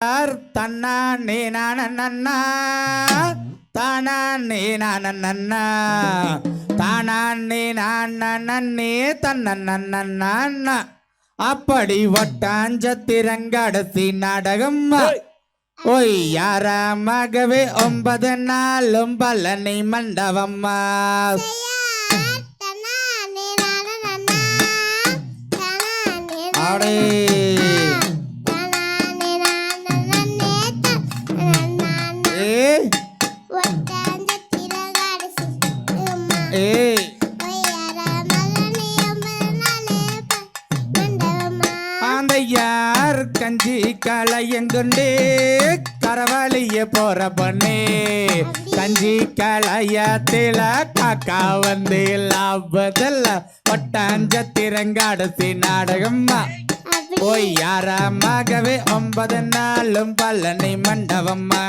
தன்னா நீ நானண்ணா தானா நீ நானண்ணா தானா நீ நானண்ணே தன்னண்ணா அப்படி ஒட்டாஞ்சத்திரங்கடசி நாடகம் ஓய். யாராமகவே ஒன்பது நாளும் பழனி மண்டபம்மா அடே. ஏ அந்த யார் கஞ்சி களையங்குண்டே கரவாளிய போற பொண்ணே? கஞ்சி களையத்தில காக்கா வந்து லாபதல்ல ஒட்டாஞ்சத்திரங்காடசி நாடகம்மா. போய் யாராமகவே ஒன்பது நாளும் பழனி மண்டபம்மா.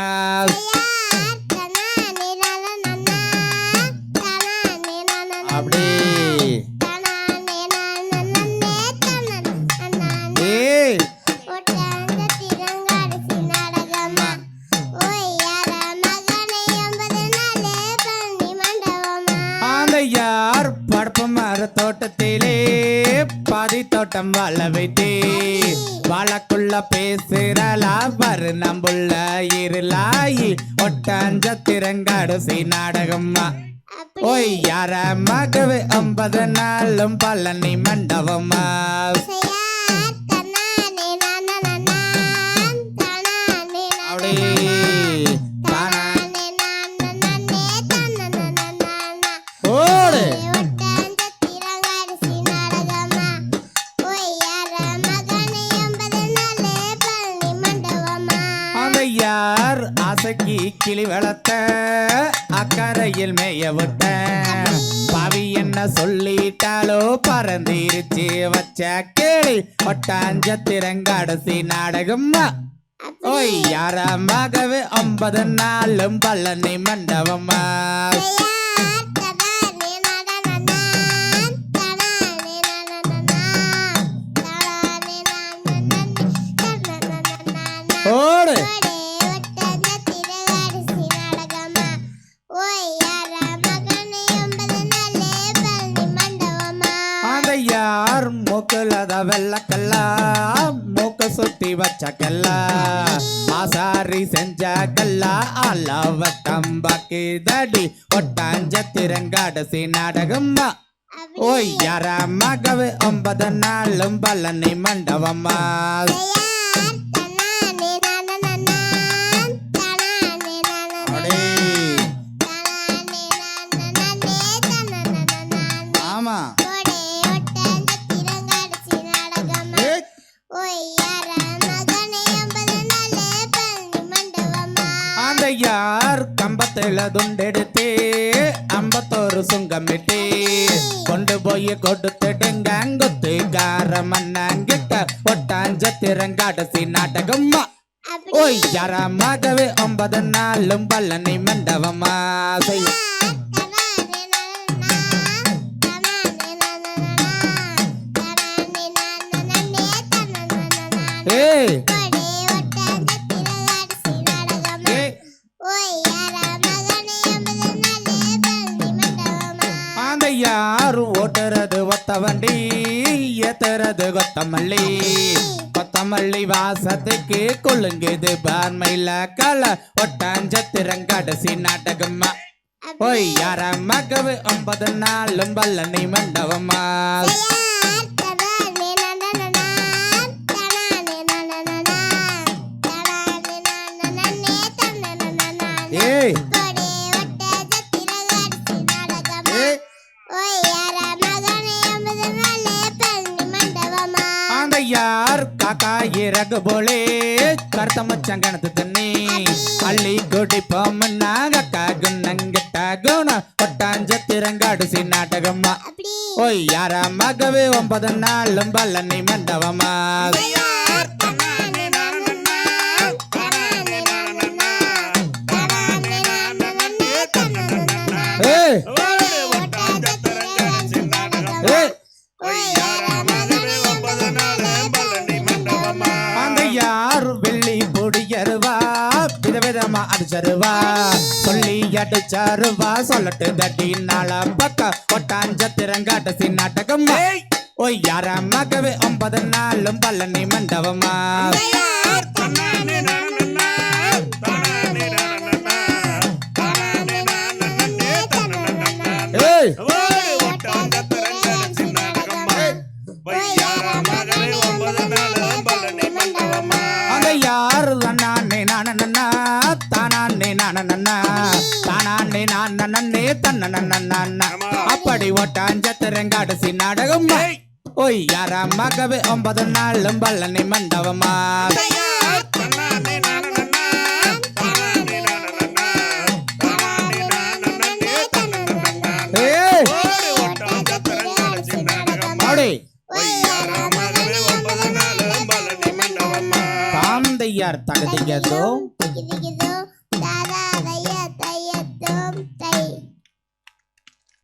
தோட்டத்திலே பாதி தோட்டம் வாழ வைத்தே வாழக்குள்ள பேசுறலா வரு நம்புள்ள இருளாயி ஒட்டாஞ்ச ஒட்டாஞ்சத்திரங்காடு நாடகம்மா ஒய் யார மகவே ஐம்பது நாளும் பழனி மண்டபமா கிளி வளர்த்த அக்கறையில் மேய விட்ட பவி என்ன சொல்லிட்டாலோ பறந்திருச்சு வச்ச கேளி ஒட்டாஞ்சத்திரங்காடசி நாடகம்மா ஓய் யாரமாகவே ஐம்பது நாளும் பழனி மண்டபமா? ஓடு. மூக்குலத வெள்ளக்கல்லா மூக்க சுத்தி வச்ச கல்லா ஆசாரி செஞ்ச கல்லா அளவட்டம் பாக்கி தடி ஒட்டாஞ்சத்திரங்காடசி நாடகம்மா. ஓய் யார மகவே ஒன்பது நாளும் பழனி மண்டபம்மா. அந்த யார் கம்பத்துல துண்டெடுத்து ஐம்பத்தோரு சுங்கம் கொண்டு போய் கொடுத்துடுங்க அங்குத்து கார ஒட்டாஞ்ச திறங்காடசி நாடகம்மா. ஓய் யாரமாகவே ஒன்பது நாளும் பல்லனை மண்டபமா செய். ஏய் வண்டி ஏத்துறது கொத்தமல்லி. கொத்தமல்லி வாசத்துக்கு கொள்ளுங்குது பார்மையில கல ஒட்டாஞ்சத்திரங்கடைசி நாடகம்மா. ஓய் யார மகவு? ஒன்பது நாளும் பல்லனி மண்டபமா இறகு போலே கருத்த மச்சங்கணத்து தண்ணி அள்ளி குடிப்போம் நாகக்கா குன்னங்கிட்ட குண ஒட்டாஞ்சத்திரங்காடு நாடகம்மா. ஓய் யார மகவே ஒன்பது நாளும் பல்லனி மண்டபமா. அடிச்சருவா சொல்லி அடிச்சருவா சொல்லட்டு தட்டி நாள பக்க ஒட்டாஞ்சத்திரங்காட்ட நாட்டகம் ஓய் யார மகவே ஒன்பது நாளும் பழனி மண்டபமா ஏய் அப்படி ஒட்டாஞ்சத்திரங்காடு நாடகம் ஓய் யார மகவே ஒன்பது நாளும் பழனி மண்டபமா. தாந்தையார் தகுதியதோ